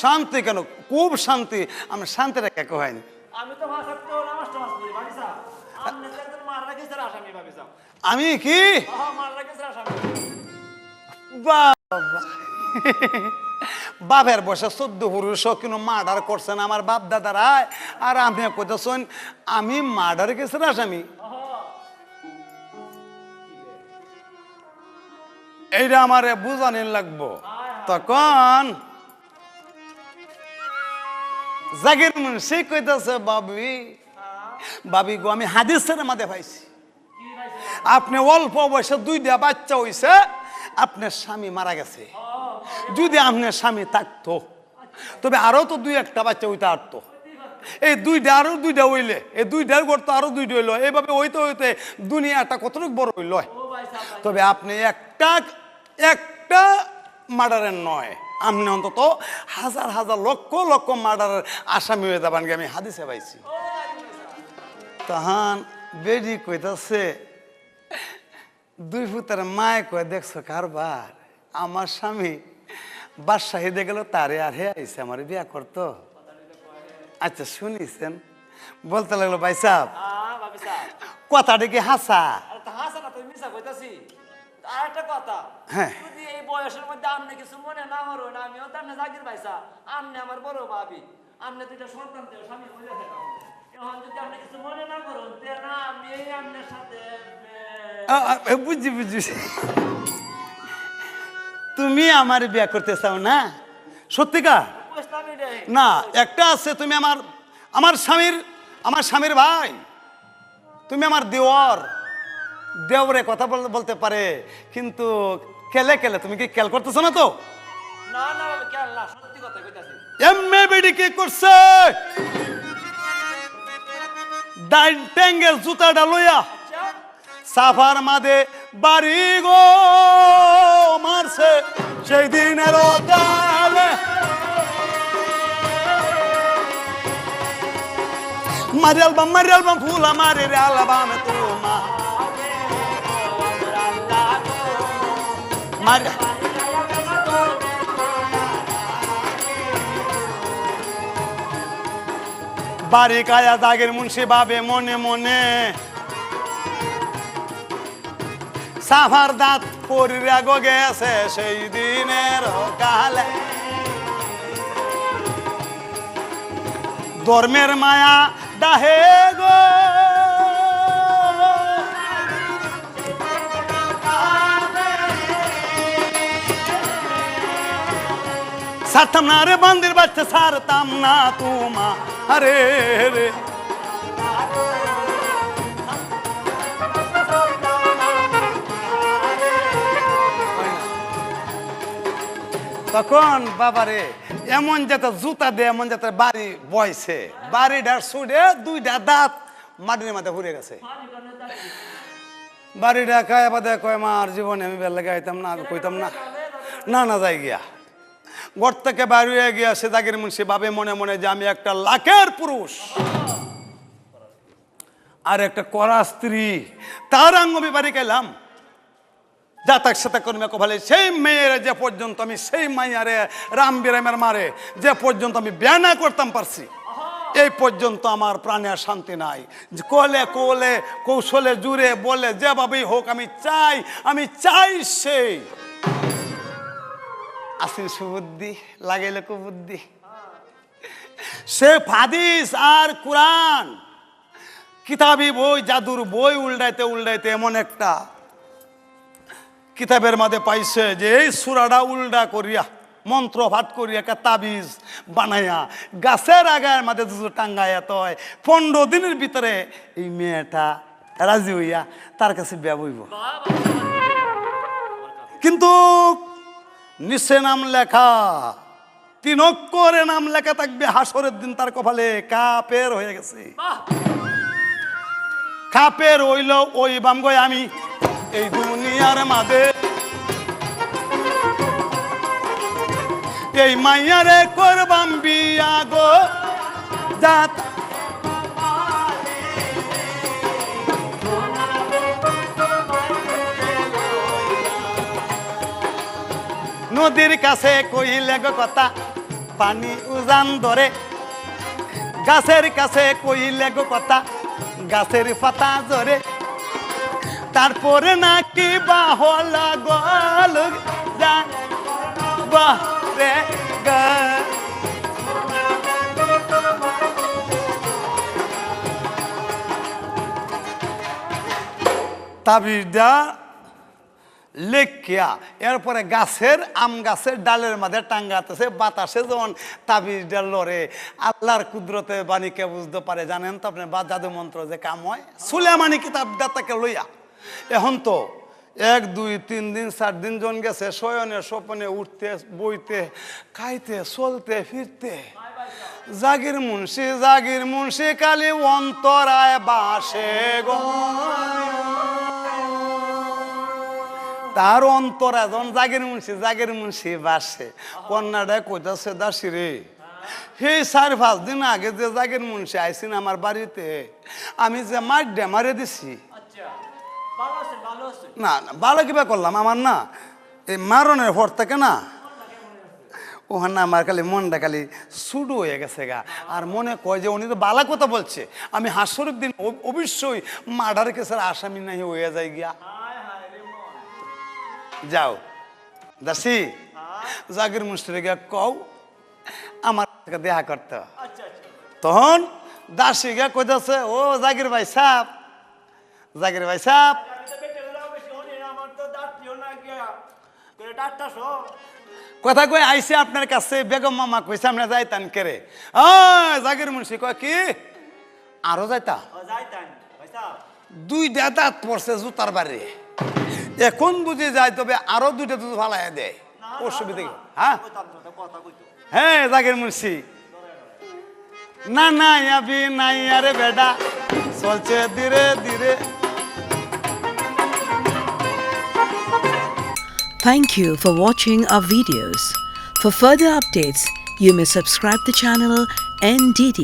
শান্তি কেন? খুব শান্তি। আমরা শান্তি রেখে হয়নি। আমি তো আমি কি? বাপের বসে চোদ্দ পুরুষ কিন্তু মার্ডার করছেন আমার বাপ দাদারাই আর আপনি কইতেছেন আমি মার্ডার গেছেন আসামি? এইটা আমারে বুঝানি লাগবো। তখন জাগির মুন্সি কইতেছে, বাবি বাবি গো, আমি হাদিসের মাঝে পাইছি। আপনি অল্প বয়সে দুইটা বাচ্চা হইছে, আপনার স্বামী মারা গেছে। যদি আপনার স্বামী থাকতো, তবে আরও তো দুই একটা বাচ্চা হইতে পারতো। এই দুইটা আরও দুইটা হইলে, এই দুইটার গড় তো আরও দুইটা হইল, এইভাবে হইতে হইতে দুনিয়াটা কতটুকু বড় হইল? তবে আপনি একটা একটা মার্ডারের নয়। আপনি অন্তত হাজার হাজার লক্ষ লক্ষ মার্ডারের আসামি হয়ে যাবেন আমি হাদিসে পাইছি। তখন বেডি কইতাছে দুই ফুতের মায় কয়ে দেখছ কারবার? আমার স্বামী বাদশাহিদে গেল তারে আর হে আইসে আমার বিয়া করতো। আচ্ছা শুনিছেন? বলতে লাগল ভাই সাহ কথাটা কি হাসা? আর একটা কথা। হ্যাঁ। যদি এই বয়সের মধ্যে আপনি কিছু মনে না করুন আমিও তো আপনি জাগির পাইসা আপনি আমার বড় ভাবি। আপনি দুইটা সন্তান দেও স্বামী হইয়া থাকা এখন যদি আপনি কিছু মনে না করুন না আমি এই আপনার সাথে এ, আ, আ, এ, বুঝছি বুঝছি। তুমি আমার বিয়া করতে চাও না? সত্যিকার বুঝলাম না একটা আছে তুমি আমার আমার স্বামীর আমার স্বামীর ভাই। তুমি আমার দেওয়ার। দেওরে কথা বল- বলতে পারে কিন্তু কেলে কেলে তুমি কি খেয়াল করতেছো না তো? না না ভাবি খেয়াল না সত্যি কথা কইতাছি। এমএ বেডি কি করছে? ডাইন ট্যাঙ্গের জুতাটা লইয়া আচ্ছা। সাফার বাড়ি গো মারছে। সেই দিনের কালে মারি আলবাম মারি আলবাম ফুল আমার রে আলবাম তোমা মারি বাড়ি কায়া দাগের মুন্সি বাবে মনে মনে সাফার দাঁত পরিরা গেছে সেই দিনের কালে। ধর্মের মায়া ডাহে গো। সারতাম না রে বান্দির বাচ্চা সারতাম না তোমা। আরে রে। তখন বাবারে, এমন যাতে জুতা দে এমন যাতে বাড়ি বয়ছে বাড়িটার সুডে দুইটা দাঁত মাটির মাথায় ঘুরে গেছে। বাড়িটা খায় বাদে কয়, মার জীবনে আমি বেলা গাইতাম না কইতাম না। না না, যাই গিয়া। ঘর থেকে বাইরে হয়ে গিয়া সে মুন্সি ভাবে মনে মনে যে আমি একটা লাখের পুরুষ। আর একটা কড়া স্ত্রী। তার আঙ্গ বাড়ি গেলাম। যা যাতাক সাথে কর্মে কভালে সেই মেয়ের যে পর্যন্ত আমি, সেই মাইয়ারে রাম বিরামের মারে, যে পর্যন্ত আমি ব্যানা করতাম পারছি, এই পর্যন্ত আমার প্রাণে আর শান্তি নাই। কোলে কোলে, কৌশলে জুড়ে বলে, যেভাবেই হোক আমি চাই আমি চাই সেই। আসিন সুবুদ্ধি লাগাইলে কুবুদ্ধি। সে ফাদিস আর কোরআন কিতাবি বই জাদুর বই উল্টাইতে উল্টাইতে এমন একটা কিতাবের মাঝে পাইছে যে এই সুরাটা উল্টা করিয়া মন্ত্র ভাত করিয়া একটা তাবিজ বানাইয়া গাছের আগার মাঝে দুটো টাঙ্গাইয়া তয় পনেরো দিনের ভিতরে এই মেয়েটা রাজি হইয়া তার কাছে বিয়া বইব। কিন্তু নিচে নাম লেখা। তিন অক্ষরে নাম লেখা থাকবে হাসরের দিন তার কপালে। কাপের হয়ে গেছে। কাপের হইল ওই বামগয় আমি। এই দুনিয়ার মাঝে। এই মাইয়ারে করবাম বিয়া গো। জাত নদীর কাছে কইলে গো কথা, পানি উজান ধরে। গাছের কাছে কইলে গো কথা, গাছের পাতা জরে তারপরে নাকি বা হল গল তাবিজটা লেখিয়া। এরপরে গাছের আম গাছের ডালের মাঝে টাঙ্গাতেছে বাতাসে যেমন তাবিজ তাবিজটা লড়ে। আল্লাহর কুদরতে বাণীকে বুঝতে পারে জানেন তো আপনি? বা জাদু মন্ত্র যে কাম হয়। সুলেমানি কিতাবটা তাকে লইয়া। এখন তো এক, দুই, তিন দিন, চার দিন জন গেছে, শয়নে স্বপনে উঠতে, বইতে, খাইতে, চলতে, ফিরতে। জাগির মুন্সি জাগির মুন্সি কালি অন্তরায় বাসে গো। তার অন্তর এখন জাগের মুন্সি জাগের মুন্সি বাসে। কন্যাটায় কইতাছে দাসি রে। সেই চার পাঁচ দিন আগে যে জাগের মুন্সি আইসিন আমার বাড়িতে আমি যে মারে দিছি। আচ্ছা না না ভালো কিবা করলাম আমার না এই মারণের পর থেকে না ওখানে আমার খালি মনটা খালি সুডু হয়ে গেছে গা। আর মনে কয় যে উনি তো বালা কথা বলছে। আমি হাসরের দিন অব- অবশ্যই মার্ডার কেসের আসামি নাই হয়ে যায় গিয়া। হায়। যাও। দাসি জাগির মুস্তিরে গিয়া কও আমার দেখা করতে। আচ্ছা আচ্ছা। তখন দাসি গিয়া কইতাছে ও জাগির ভাই সাপ জাগির ভাই সাপ কথা কই আইসে আপনার কাছে বেগম মামা কইছে আমরা যাইতান কেরে? ও জাগির মুন্সি কয় কি? আরও যাইতা? ও যাইতাম। পয়সা দুই দাঁত পড়ছে জুতার বাড়ি। এখন বুঝি যায় তবে আরও দুইটা দুধ ফালাই দেয় অসুবিধা? হ্যাঁ হ্যাঁ জাগির মুন্সি না না আবি নাই আরে বেডা চলছে ধীরে ধীরে Thank you for watching our videos. For further updates, you may subscribe the channel NDD